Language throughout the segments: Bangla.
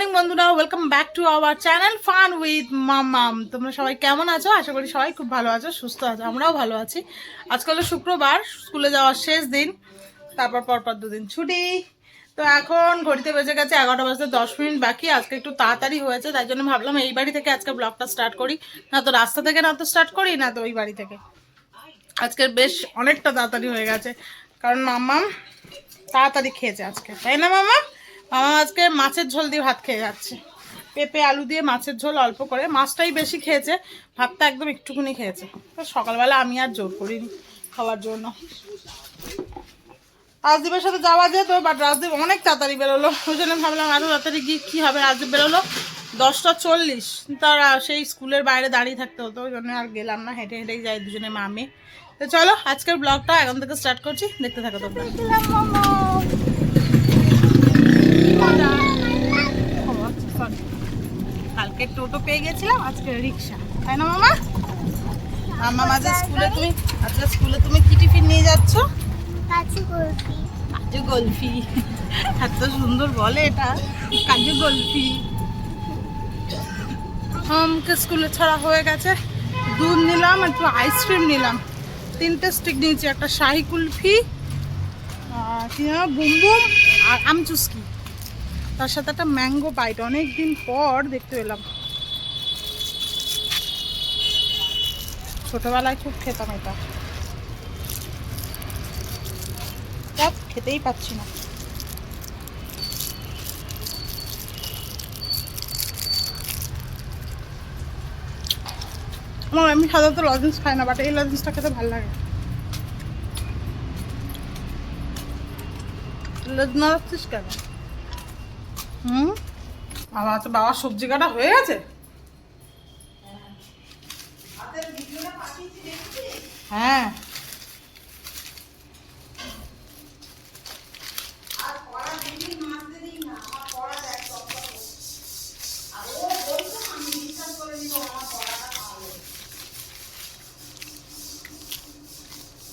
মর্নিং বন্ধুরা। Welcome back to our channel fun with মামাম তোমরা সবাই কেমন আছো? আশা করি সবাই খুব ভালো আছো, সুস্থ আছো, আমরাও ভালো আছি। আজকাল শুক্রবার, স্কুলে যাওয়ার শেষ দিন, তারপর পরপর দুদিন ছুটি। তো এখন ঘড়িতে বেজে গেছে এগারোটা বাজতে দশ মিনিট বাকি, আজকে একটু তাড়াতাড়ি হয়েছে, তাই জন্য ভাবলাম এই বাড়ি থেকে আজকে ব্লগটা স্টার্ট করি। না তো রাস্তা থেকে না তো স্টার্ট করি, না তো ওই বাড়ি থেকে। আজকে বেশ অনেকটা তাড়াতাড়ি হয়ে গেছে, কারণ মাম্মাম তাড়াতাড়ি খেয়েছে আজকে, তাই না মামা মামা আজকে মাছের ঝোল দিয়ে ভাত খেয়ে যাচ্ছে। পেঁপে, আলু দিয়ে মাছের ঝোল অল্প করে। মাছটাই বেশি খেয়েছে, ভাতটা একদম একটুকুনি খেয়েছে। সকালবেলা আমি আর জোর করিনি খাওয়ার জন্য। রাজদীপের সাথে যাওয়া যেত বাট রাজদীপ অনেক তাড়াতাড়ি বেরোলো। ওই জন্য ভাবলাম আরও তাড়াতাড়ি গিয়ে কী হবে? রাজদীপ বেরোলো দশটা চল্লিশ। তারা সেই স্কুলের বাইরে দাঁড়িয়ে থাকতে হতো, ওই জন্য আর গেলাম না। হেঁটে হেঁটেই যাই দুজনে মামি তো চলো, আজকের ব্লগটা এখন থেকে স্টার্ট করছি। দেখতে থাকো তোমরা। টোটো পেয়ে গেছিলাম আজকে রিক্সা। তাই না মামা? মামা মাঝে স্কুলে তুমি আজকে স্কুলে তুমি কি টিফিন নিয়ে যাচ্ছ? কাছে করবি কাজু গলফি এত সুন্দর বলে এটা কাজু গলফি আমাকে স্কুলে ছাড়া হয়ে গেছে। দুধ নিলাম একটু আইসক্রিম নিলাম। তিনটে স্টিক নিয়েছি একটা শাহি কুলফি যেন বুমবুম আর আমচুস্কি। তার সাথে একটা ম্যাঙ্গো বাইট অনেক দিন পর দেখতে পেলাম। ছোটবেলায় খুব খেতাম এটা। খেতেই পাচ্ছি না। আমার আমি সাধারণত লজেন্স খাই না বাট এই লজেন্সটা খেতে ভালো লাগে। নাড়াচ্ছিস কেন? হুম? বাবা বাবার সবজি কাটা হয়ে গেছে? হ্যাঁ।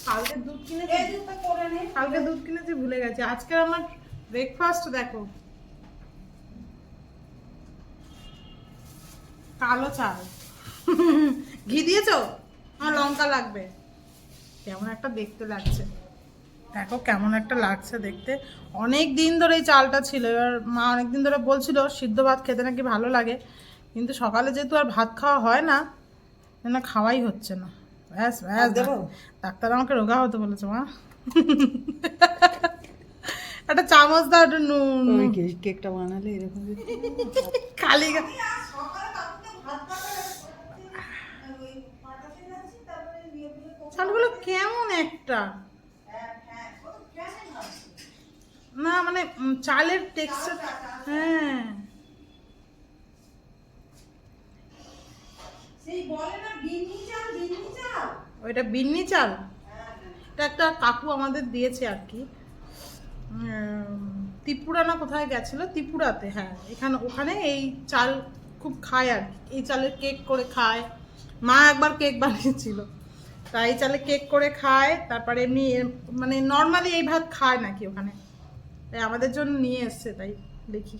কালকে দুধ কিনেছি। কালকে দুধ কিনেছি ভুলে গেছি। আজকে আমার ব্রেকফাস্ট দেখো। কালো চাল। ঘি দিয়েছ? আমার লঙ্কা লাগবে। কেমন একটা দেখতে লাগছে। দেখো কেমন একটা লাগছে দেখতে। অনেক দিন ধরে এই চালটা ছিল। এবার মা অনেক দিন ধরে বলছিল সিদ্ধ ভাত খেতে নাকি ভালো লাগে। কিন্তু সকালে যেহেতু আর ভাত খাওয়া হয় না না খাওয়াই হচ্ছে না। ব্যাস ব্যাস ডাক্তার আমাকে রোগা হতে বলেছে মা। একটা চামচ দাও একটু নুন। কেকটা বানালে এরকম খালি চালগুলো কেমন একটা? না মানে চালের টেক্সচার হ্যাঁ। ওইটা বিন্নি চাল? এটা একটা কাকু আমাদের দিয়েছে আর কি। ত্রিপুরা না কোথায় গেছিল? ত্রিপুরাতে হ্যাঁ। এখানে ওখানে এই চাল খুব খায় আর কি। এই চালের কেক করে খায়। মা একবার কেক বানিয়েছিল। তা এই চালে কেক করে খায়, তারপরে এমনি মানে নর্মালি এই ভাত খায় নাকি ওখানে? তাই আমাদের জন্য নিয়ে এসছে, তাই দেখি।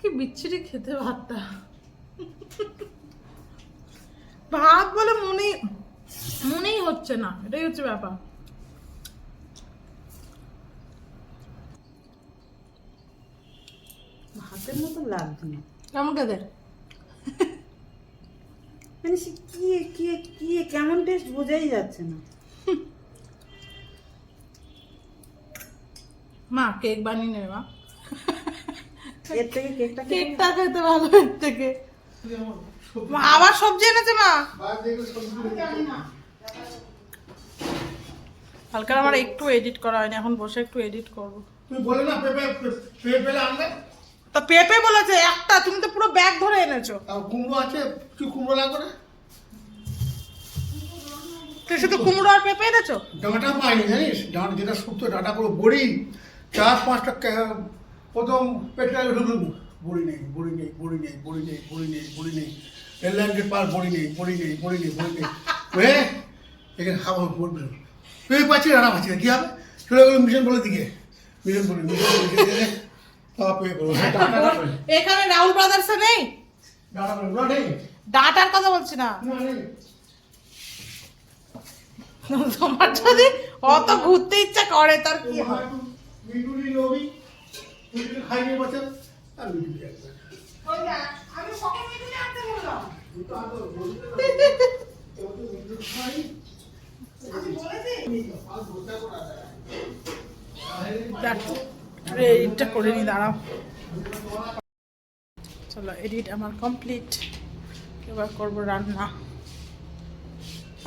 কি বিচ্ছিরি খেতে ভাতটা। ভাত বলে মনে, মনেই হচ্ছে না, এটাই হচ্ছে ব্যাপার। ভাতের মতো লাগছে না। কেমন খেতে মানে সে কি কি কি কেমন টেস্ট বোঝাই যাচ্ছে না। মা কেক বানিয়ে নেবে মা। এর থেকে কেকটা কেকটা খেতে ভালো এর থেকে। মা আবার সবজি এনেছে মা। কালকে আমার একটু এডিট করা হয়নি এখন বসে একটু এডিট করব। তুমি বলে না পেঁপে পেঁপে তো পেঁপে বলেছে একটা তুমি তো পুরো ব্যাগ ধরে এনেছো। কুমড়ো আছে কি কুমড়ো লাগবে না? শুধু কুমড়ো আর পেঁপে এনেছো? ডাঁটা পাইনি জানিস? ডাঁটা যেটা শুক্তো ডাঁটা করে বড়ি। চার পাঁচটা প্রথম পেটে ঢুকলুম বড়ি নেই বড়ি নেই বড়ি নেই বড়ি নেই বড়ি নেই বড়ি নেই রেল লাইন পার বড়ি নেই বড়ি নেই বড়ি নেই বড়ি নেই। হয়ে এখানে খাব বলবে। তুই পাচ্ছি রান্না পাচ্ছি কী হবে? চলে গেলো মিশন বলে দিকে। মিশন বলে মিশন বলে করে এখানে রাহুল ব্রাদার্সে নেই? ডাটার কথা বলছি না। তোমার যদি অত ঘুরতে ইচ্ছা করে তার কি হয়? আমি এডিটটা করে নি দাঁড়াও। চলো এডিট আমার কমপ্লিট এবার করব রান্না।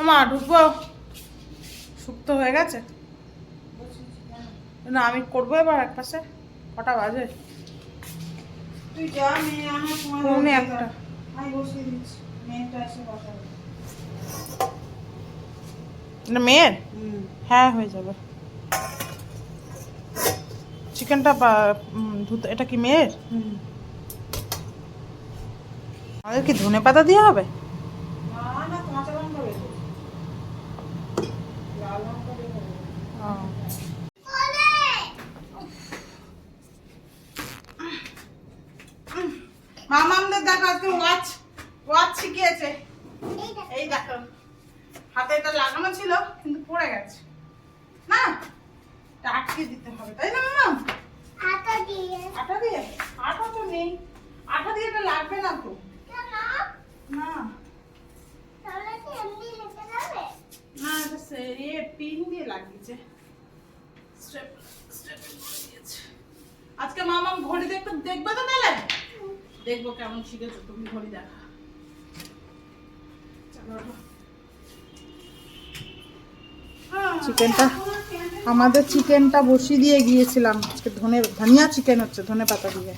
আমার ঢুকবো? শুক্তো হয়ে গেছে? না আমি করব এবার এক পাশে। কটা বাজে? পৌনে একটা। মেয়ের? হ্যাঁ হয়ে যাবে। চিকেনটা ধুতে এটা কি মেয়ের? আমাদের কি ধনে পাতা দিয়ে হবে। মামামদের দেখো আজকে ওয়াচ ওয়াচ শিখিয়েছে। এই দেখো হাতে এটা লাগানো ছিল কিন্তু পড়ে গেছে। না এটা আটকে দিতে হবে তাই না মামাম? আটা দিয়ে? আটা তো নেই। আটা দিয়ে লাগবে না তো। না। না, এটা সে- পিন দিয়ে লাগিয়েছে। আজকে মামাম ঘড়ি দেখতে দেখবে তো তাহলে? দেখব কেমন শিখেছো, তুমি ঘড়ি দেখা। চলো। চিকেনটা, আমাদের চিকেনটা বসিয়ে দিয়ে গিয়েছিলাম। আজকে ধনে, ধনিয়া চিকেন হচ্ছে, ধনে পাতা দিয়ে।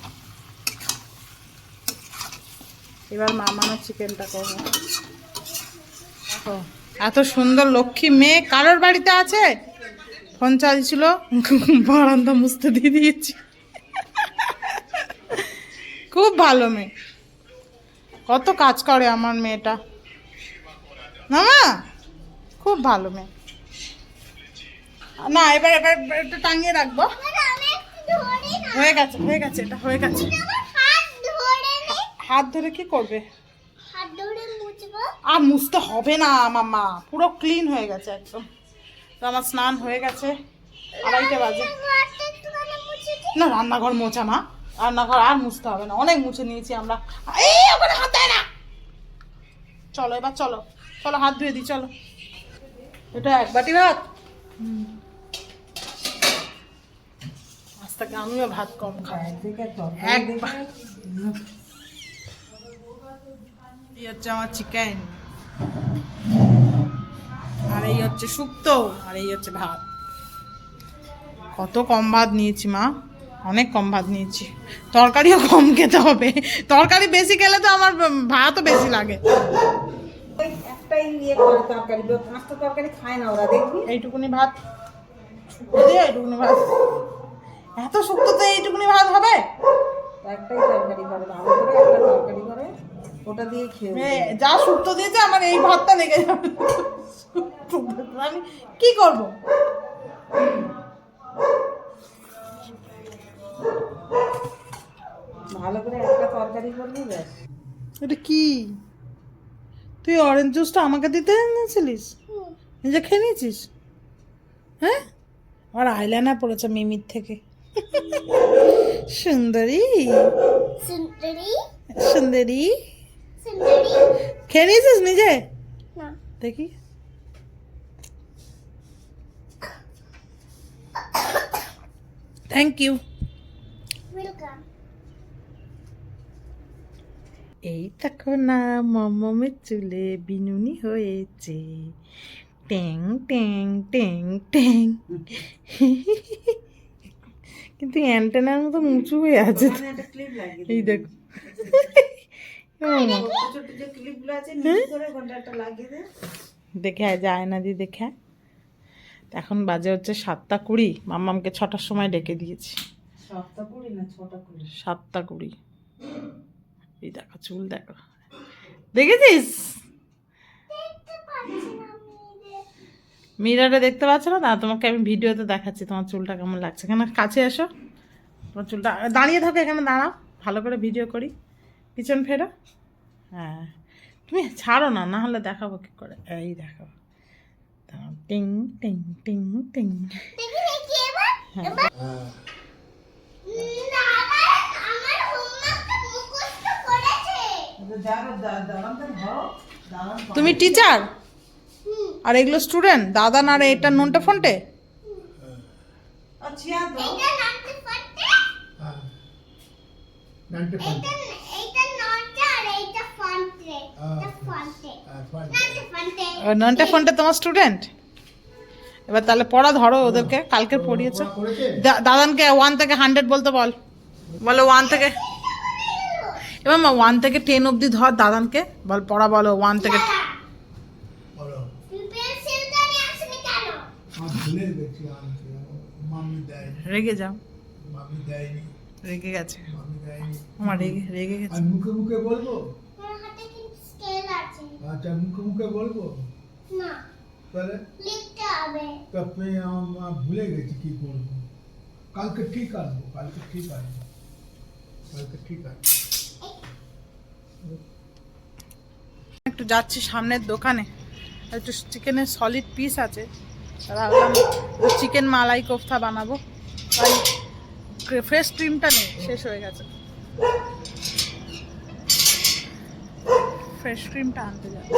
এবার মামানো চিকেনটা করব। এত সুন্দর লক্ষ্মী মেয়ে। কারোর বাড়িতে আছে? ফোন চালিয়েছিল বারান্দা মুছতে দিয়ে দিয়েছি। খুব ভালো মেয়ে। কত কাজ করে আমার মেয়েটা। না খুব ভালো মেয়ে। না, এবার এবার একটু টাঙিয়ে রাখব। হয়ে গেছে হয়ে গেছে এটা, হয়ে গেছে। হাত ধরে কি করবে? আর মুছতে হবে না মামা পুরো ক্লিন হয়ে গেছে একদম। তো আমার স্নান হয়ে গেছে, আড়াইটে বাজে। না, রান্নাঘর মোছা মা, রান্নাঘর আর মুছতে হবে না, অনেক মুছে নিয়েছি আমরা। এই, ওখানে হাত দেয় না। চলো, এবার চলো চলো, হাত ধুয়ে দিই, চলো। এটা এক বাটি ভাত? আজ থেকে আমিও ভাত কম খাই। এক এই হচ্ছে আমার চিকেন আর এই হচ্ছে শুক্তো আর এই হচ্ছে ভাত। কত কম ভাত নিয়েছি মা। অনেক কম ভাত নিয়েছি। তরকারিও কম খেতে হবে। তরকারি বেশি খেলে তো আমার ভাতও বেশি লাগে। খায় না ওরা দেখবি? এইটুকুনি ভাত। দিয়ে এইটুকুনি ভাত। এত শুক্তো তো এইটুকুনি ভাত হবে? একটাই তরকারি করে ভালো করে একটা তরকারি করে ওটা দিয়ে খেয়ে যা শুক্তো দিয়েছে আমার এই ভাতটা লেগে যাবে। আমি কি করব? ভালো করে একটা তরকারি করবি ব্যাস। এটা কি? তুই অরেঞ্জ জুসটা আমাকে দিতে এনেছিলিস? নিজে খেয়ে নিয়েছিস? হ্যাঁ? আর আইলাইনার পড়েছে মিমির থেকে। সুন্দরী। সুন্দরী? সুন্দরী। সুন্দরী? খেয়ে নিয়েছিস নিজে? না। দেখি। থ্যাংক ইউ এই দেখো না মমের চুলে বিনুনি হয়েছে। ট্যাং ট্যাং ট্যাং ট্যাং। কিন্তু অ্যান্টেনার মতো উঁচু হয়ে আছে। এই দেখো। ও মা, ছোট ছোট যে ক্লিপগুলো আছে নিচে করে ওখানটা একটা লাগিয়ে দে। দেখে আয়, যায় না দি দেখে এখন বাজে হচ্ছে সাতটা কুড়ি। মাম্মামকে ছটার সময় ডেকে দিয়েছি। সাতটা কুড়ি এই দেখো চুল দেখো। দেখেছিস দেখতে পাচ্ছি না আমি রে। মিরারে দেখতে পাচ্ছ না? তোমাকে আমি ভিডিওতে দেখাচ্ছি তোমার চুলটা কেমন লাগছে। কেন কাছে এসো। তোমার চুলটা দাঁড়িয়ে থাকো এখানে দাঁড়াও। ভালো করে ভিডিও করি। পিছন ফেরো। হ্যাঁ। তুমি ছাড়ো না না হলে দেখাবো কী করে। এই দেখো। দাঁড়াও, টিং টিং টিং টিং। হ্যাঁ। তুমি টিচার? আর এগুলো স্টুডেন্ট দাদা না রে এটা ননটা ফোনটে? ননটা ফোনটা? তোমার স্টুডেন্ট এবার তাহলে পড়া ধরো ওদেরকে কালকে পড়িয়েছো। দাদানকে ওয়ান থেকে হান্ড্রেড বলতে বল। বলো ওয়ান থেকে। এবার মা ওয়ান থেকে টেন অবধি ধর দাদানকে। বল পড়া বলো ওয়ান থেকে বলো পেন্সিলটা নিয়ে আসলে কেন আমি ভুলে গেছি আনতে মামি দেয়নি রেগে যাও। রেগে গেছে। আমার রেগে রেগে গেছে। মুখে মুখে বলব? আমার হাতে কিন্তু স্কেল আছে? আচ্ছা মুখে মুখে বলব? না। তাহলে? লিখতে হবে। তারপরে ভুলে গেছি কি করব। কালকে ঠিক আসব কালকে ঠিক আসব। কালকে ঠিক আসব। একটু যাচ্ছি সামনের দোকানে। একটু চিকেনের সলিড পিস আছে। ভাবলাম চিকেন মালাই কোফতা বানাবো। তাই ফ্রেশ ক্রিমটা নেই, শেষ হয়ে গেছে। ফ্রেশ ক্রিমটা আনতে যাচ্ছি।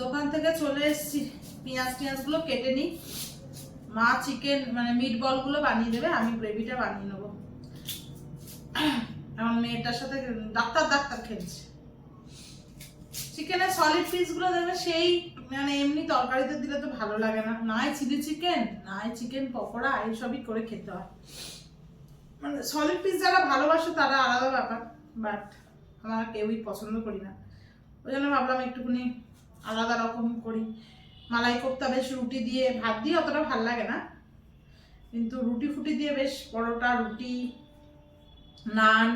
দোকান থেকে চলে এসেছি। পেঁয়াজ টিয়াজগুলো কেটে নিই। মা চিকেন মানে মিট বলগুলো বানিয়ে দেবে, আমি গ্রেভিটা বানিয়ে নেব। আমার মেয়েটার সাথে ডাক্তার ডাক্তার খেলছে। চিকেনের সলিড পিসগুলো দেখবে সেই মানে এমনি তরকারিতে দিলে তো ভালো লাগে না। নাই চিলি চিকেন নাই চিকেন পকোড়া এইসবই করে খেতে হয়। মানে সলিড পিস যারা ভালোবাসে তারা আলাদা ব্যাপার বাট আমরা কেউই পছন্দ করি না। ওই জন্য ভাবলাম একটুখানি আলাদা রকম করি। মালাই কোপ্তা বেশ রুটি দিয়ে, ভাত দিয়ে অতটা ভালো লাগে না। কিন্তু রুটি ফুটি দিয়ে বেশ পরোটা, রুটি, নান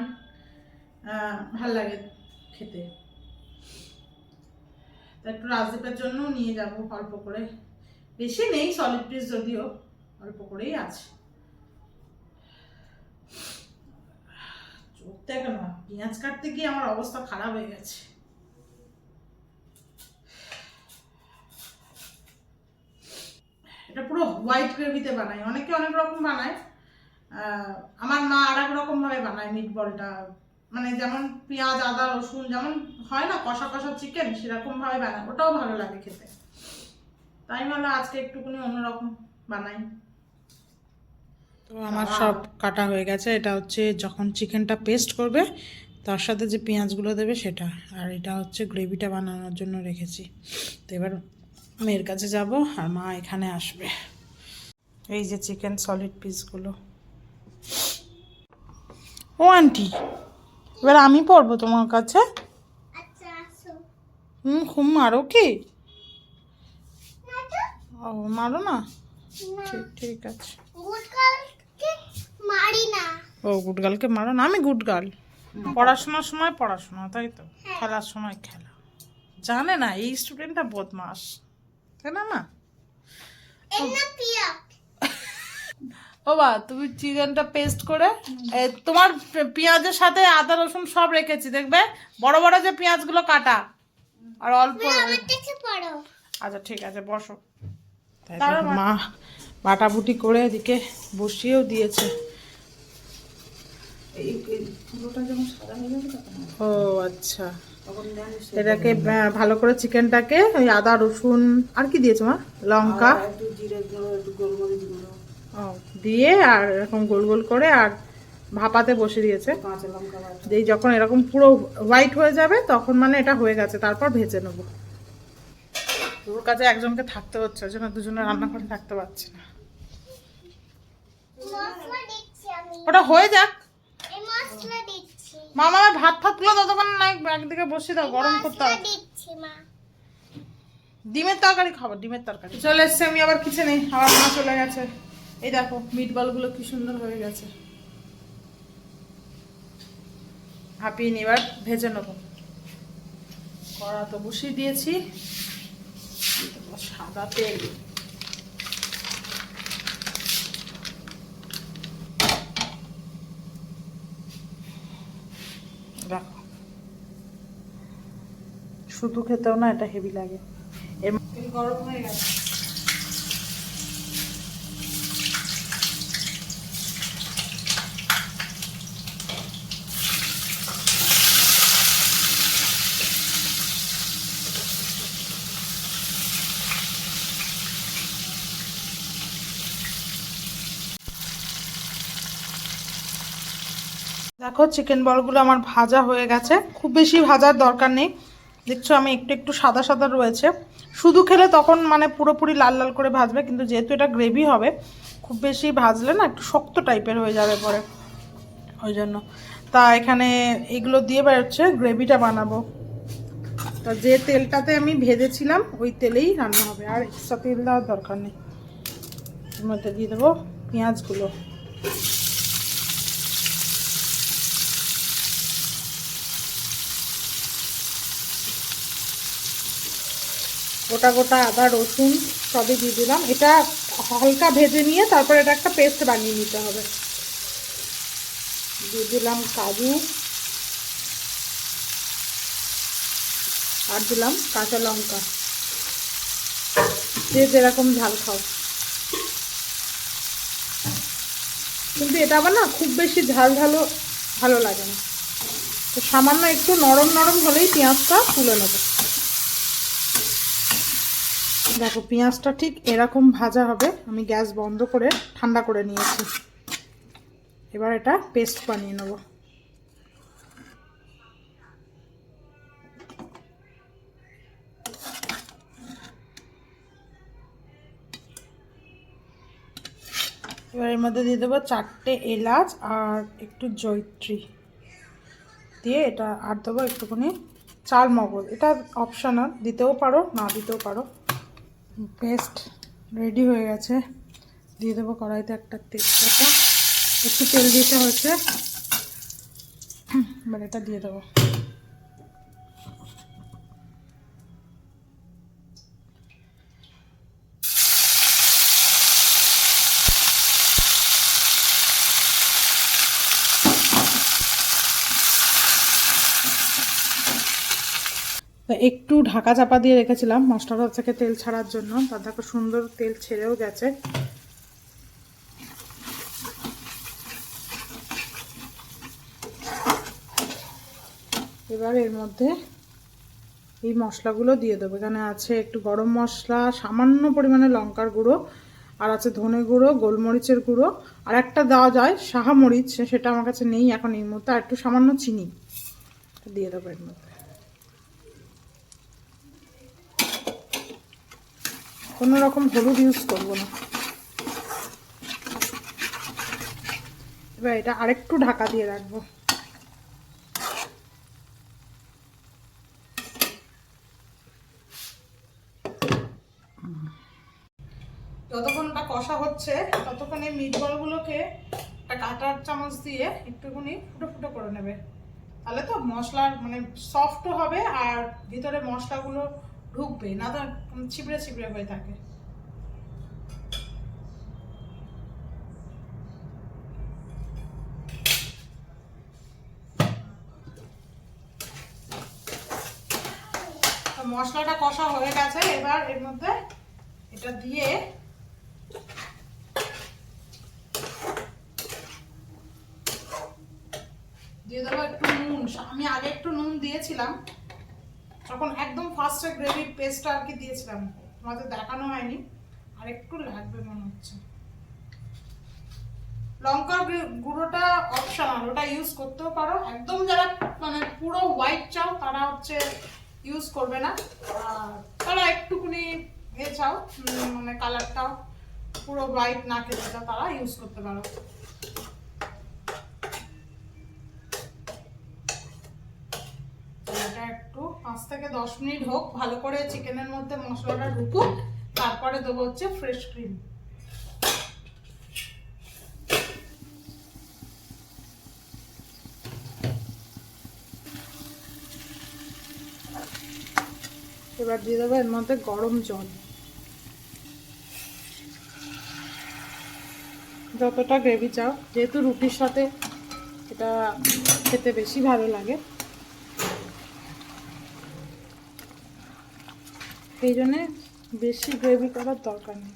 ভালো লাগে খেতে। তা একটু রাজদীপের জন্য নিয়ে যাব অল্প করে। বেশি নেই সলিড পিস যদিও, অল্প করেই আছে। চোখ পেঁয়াজ কাটতে গিয়ে আমার অবস্থা খারাপ হয়ে গেছে। এটা পুরো হোয়াইট গ্রেভিতে বানাই। অনেকে অনেক রকম বানায়। আমার মা আর এক রকম ভাবে বানায় মিট বলটা মানে যেমন পেঁয়াজ, আদা, রসুন, যেমন হয় না, কষা কষা চিকেন সেরকম ভাবে বানায় ওটাও ভালো লাগে খেতে। তাই ভালো আজকে একটুখানি অন্যরকম বানাই। তো আমার সব কাটা হয়ে গেছে। এটা হচ্ছে যখন চিকেনটা পেস্ট করবে, তার সাথে যে পেঁয়াজগুলো দেবে সেটা। আর এটা হচ্ছে গ্রেভিটা বানানোর জন্য রেখেছি। তো এবার মেয়ের কাছে যাব আর মা এখানে আসবে। এই যে চিকেন সলিড পিসগুলো ও আন্টি এবার আমি পড়ব তোমার কাছে? হুম খুব মারো কি? ও মারো না? ঠিক ঠিক আছে। ও গুড গার্লকে মারো না? আমি গুড গার্ল। পড়াশোনার সময় পড়াশোনা তাই তো? খেলার সময় খেলা। জানে না এই স্টুডেন্টটা বদমাস। তাই না ও বা তুমি চিকেনটা পেস্ট করে তোমার পেঁয়াজের সাথে আদা রসুন সব রেখেছি দেখবে? বড় বড় যে পেঁয়াজগুলো কাটা আর অল্প আচ্ছা ঠিক আছে বসো। মা। বাটাবুটি করে এদিকে বসিয়েও দিয়েছে। ও আচ্ছা। এটাকে ভালো করে চিকেনটাকে ওই আদা রসুন আর কি দিয়েছে মা? লঙ্কা? ও দিয়ে আর এরকম গোল গোল করে আর ভাপাতে বসে দিয়েছে। দিয়ে যখন এরকম পুরো হোয়াইট হয়ে যাবে তখন মানে এটা হয়ে গেছে। তারপর ভেজে নেব। ওর কাছে একজনকে থাকতে হচ্ছে ওই জন্য দুজনে রান্না করে থাকতে পারছি না। মশলা দিচ্ছি আমি। ওটা হয়ে যাক। এই মামা আমার ভাত ফাতগুলো ততক্ষণ নাই একদিকে বসিয়ে দাও গরম করতে হবে। ডিমের তরকারি খাব ডিমের তরকারি। চলে এসছে আমি আবার কিচেনে আমার মা চলে গেছে। এই দেখো মিট বলগুলো কি সুন্দর হয়ে গেছে। ভাপিয়ে নিয়ে এবার ভেজে নেব। কড়া তো বসিয়ে দিয়েছি। দিয়ে সাদা তেল। দেখো শুধু খেতেও না, এটা হেভি লাগে। গরম হয়ে গেছে। দেখো চিকেন বলগুলো আমার ভাজা হয়ে গেছে। খুব বেশি ভাজার দরকার নেই। দেখছ, আমি একটু একটু সাদা সাদা রয়েছে। শুধু খেলে তখন মানে পুরোপুরি লাল লাল করে ভাজবে, কিন্তু যেহেতু এটা গ্রেভি হবে, খুব বেশি ভাজলে না একটু শক্ত টাইপের হয়ে যাবে পরে। ওই জন্য। তা এখানে এগুলো দিয়ে বেরোচ্ছে গ্রেভিটা বানাবো। তা যে তেলটাতে আমি ভেজেছিলাম, ওই তেলেই রান্না হবে। আর এক্সট্রা তেল দেওয়ার দরকার নেই। এর মধ্যে দিয়ে দেবো পেঁয়াজগুলো। গোটা গোটা আদা, রসুন সবই দিয়ে দিলাম। এটা হালকা ভেজে নিয়ে তারপর এটা একটা পেস্ট বানিয়ে নিতে হবে। দিয়ে দিলাম কাজু। আর দিলাম কাঁচা লঙ্কা। যে যেরকম ঝাল খাও। কিন্তু এটা আবার না খুব বেশি ঝাল ঝালও ভালো লাগে না। তো সামান্য একটু নরম নরম হলেই পেঁয়াজটা তুলে নেব। দেখো, পেঁয়াজটা ঠিক এরকম ভাজা হবে। আমি গ্যাস বন্ধ করে ঠান্ডা করে নিয়েছি। এবার এটা পেস্ট বানিয়ে নেব। এবার এর মধ্যে দিয়ে দেবো চারটে এলাচ আর একটু জৈত্রী দিয়ে এটা আর দেবো একটুখানি চাল মগজ এটা অপশনাল দিতেও পারো, না দিতেও পারো। পেস্ট রেডি হয়ে গেছে। দিয়ে দেবো কড়াইতে একটা তেজপাতা। একটু তেল দিতে হচ্ছে মানে এটা দিয়ে দেবো। তা একটু ঢাকা চাপা দিয়ে রেখেছিলাম মশলাটা থেকে তেল ছাড়ার জন্য। তার দেখো সুন্দর তেল ছেড়েও গেছে। এবার এর মধ্যে এই মশলাগুলো দিয়ে দেবো। এখানে আছে একটু গরম মশলা, সামান্য পরিমাণে লঙ্কার গুঁড়ো, আর আছে ধনে গুঁড়ো, গোলমরিচের গুঁড়ো, আর একটা দেওয়া যায় সাহা মরিচ, সেটা আমার কাছে নেই এখন এই মুহূর্তে, আর একটু সামান্য চিনি। দিয়ে দেবো এর মধ্যে। কোনো রকম হলুদ ইউজ করব না। এবার এটা আরেকটু ঢাকা দিয়ে রাখব। যতক্ষণ ওটা কষা হচ্ছে, ততক্ষণ মিট বলগুলোকে একটা কাটার চামচ দিয়ে একটুখানি ফুটো ফুটো করে নেবে। তাহলে তো মশলার মানে সফটও হবে আর ভিতরে মশলাগুলো ঢুকবে না তো ছিপড়ে ছিপড়ে হয়ে থাকে। মশলাটা কষা হয়ে গেছে, এবার এর মধ্যে এটা দিয়ে দিয়ে দেবো একটু নুন। আমি আগে একটু নুন দিয়েছিলাম তখন একদম ফার্স্টে গ্রেভি পেস্টটা আর কি দিয়েছিলাম। তোমাদের দেখানো হয়নি। আর একটু লাগবে মনে হচ্ছে। লঙ্কার গুঁড়োটা অপশনাল ওটা ইউজ করতেও পারো। একদম যারা মানে পুরো হোয়াইট চাও, তারা হচ্ছে ইউজ করবে না। তারা একটুখানি এ চাও মানে কালারটাও পুরো হোয়াইট না খেতে তারা ইউজ করতে পারো। পাঁচ থেকে দশ মিনিট হোক, ভালো করে চিকেনের মধ্যে মশলাটা ঢুকুক, তারপরে দেবো হচ্ছে ফ্রেশ ক্রিম এবার দিয়ে দেবো এর মধ্যে গরম জল। যতটা গ্রেভি চাও, যেহেতু রুটির সাথে এটা খেতে বেশি ভালো লাগে। এই জন্যে বেশি গ্রেভি করার দরকার নেই।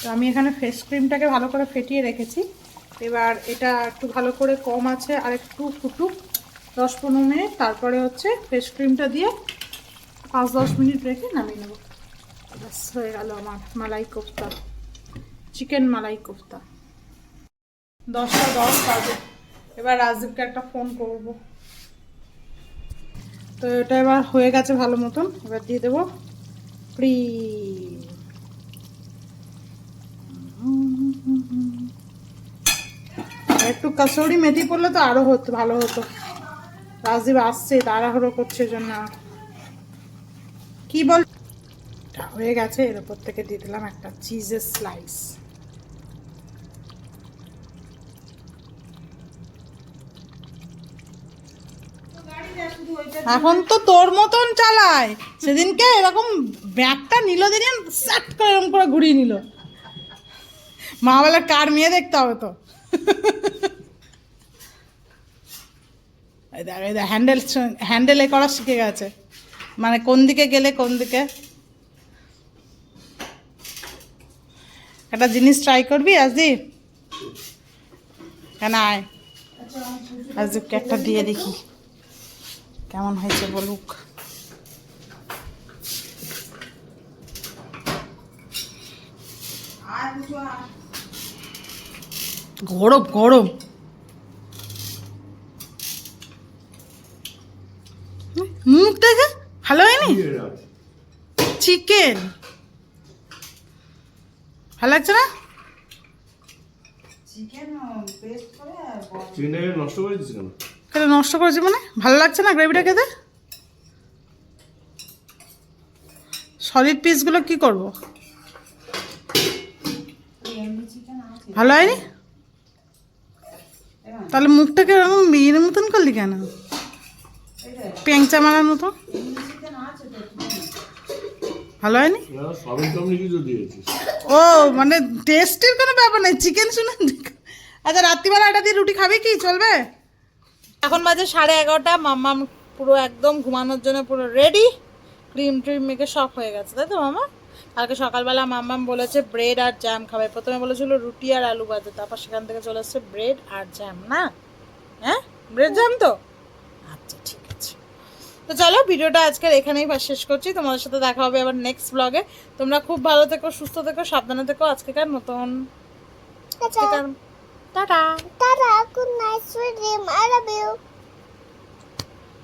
তো আমি এখানে ফেস ক্রিমটাকে ভালো করে ফেটিয়ে রেখেছি। এবার এটা একটু ভালো করে কম আছে আর একটু ফুটুক। দশ পনেরো মিনিট, তারপরে হচ্ছে ফেস ক্রিমটা দিয়ে পাঁচ দশ মিনিট রেখে নামিয়ে নেব। ব্যাস, হয়ে গেল আমার মালাই কোফতা। চিকেন মালাই কোফতা। দশটা দশ বাজে। এবার রাজদীপকে একটা ফোন করব। তো এটা এবার হয়ে গেছে ভালো মতন। এবার দিয়ে দেবো আর একটু কাসৌরি মেথি পড়লে তো আরও হতো, ভালো হতো। রাজদীপ আসছে, তাড়াহুড়ো করছে জন্য। কি বল? হয়ে গেছে, এর উপর থেকে দিয়ে দিলাম একটা চিজের স্লাইস। এখন তো তোর মতন চালায়। সেদিনকে এরকম ব্যাগটা নিল দিনে স্যাট করে এরকম করে ঘুরিয়ে নিল। মা বলে, কার মেয়ে দেখতে হবে তো এই দেখ হ্যান্ডেল হ্যান্ডেল এ করা শিখে গেছে। মানে কোন দিকে গেলে কোন দিকে। একটা জিনিস ট্রাই করবি আজদীপ কেন আয়। আজদীপকে একটা দিয়ে দেখি। কেমন হয়েছে বলুক। গরম গরম মুখ দেখে ভালো হয়নি চিকেন ভালো লাগছে না? চিকেনটাকে নষ্ট করে দিচ্ছি কেন? নষ্ট করেছি মানে? ভালো লাগছে না গ্রেভিটা খেতে? সলিড পিসগুলো কি করব? ভালো হয়নি? তাহলে মুখটাকে এরকম বিয়ের মতন করলি কেন? পেঁচা মারার মতো? ভালো হয়নি? ও মানে টেস্টের কোনো ব্যাপার নেই চিকেন শুনে আচ্ছা রাত্রিবেলা এটা দিয়ে রুটি খাবি কি? চলবে? এখন বাজে সাড়ে এগারোটা মাম্মাম পুরো একদম ঘুমানোর জন্য পুরো রেডি ক্রিম ট্রিম মেখে সব হয়ে গেছে তাই তো মামা কালকে সকালবেলা মাম্মাম বলেছে ব্রেড আর জ্যাম খাবে। প্রথমে বলেছিল রুটি আর আলু ভাজা তারপর সেখান থেকে চলে এসছে ব্রেড আর জ্যাম না? হ্যাঁ? ব্রেড জ্যাম তো? আচ্ছা ঠিক আছে তো চলো ভিডিওটা আজকের এখানেই শেষ করছি। তোমাদের সাথে দেখা হবে আবার নেক্সট ব্লগে তোমরা খুব ভালো থেকো সুস্থ থেকো সাবধানে থেকো আজকেকার মতন। Tata. Tata good night sweet dream I love you.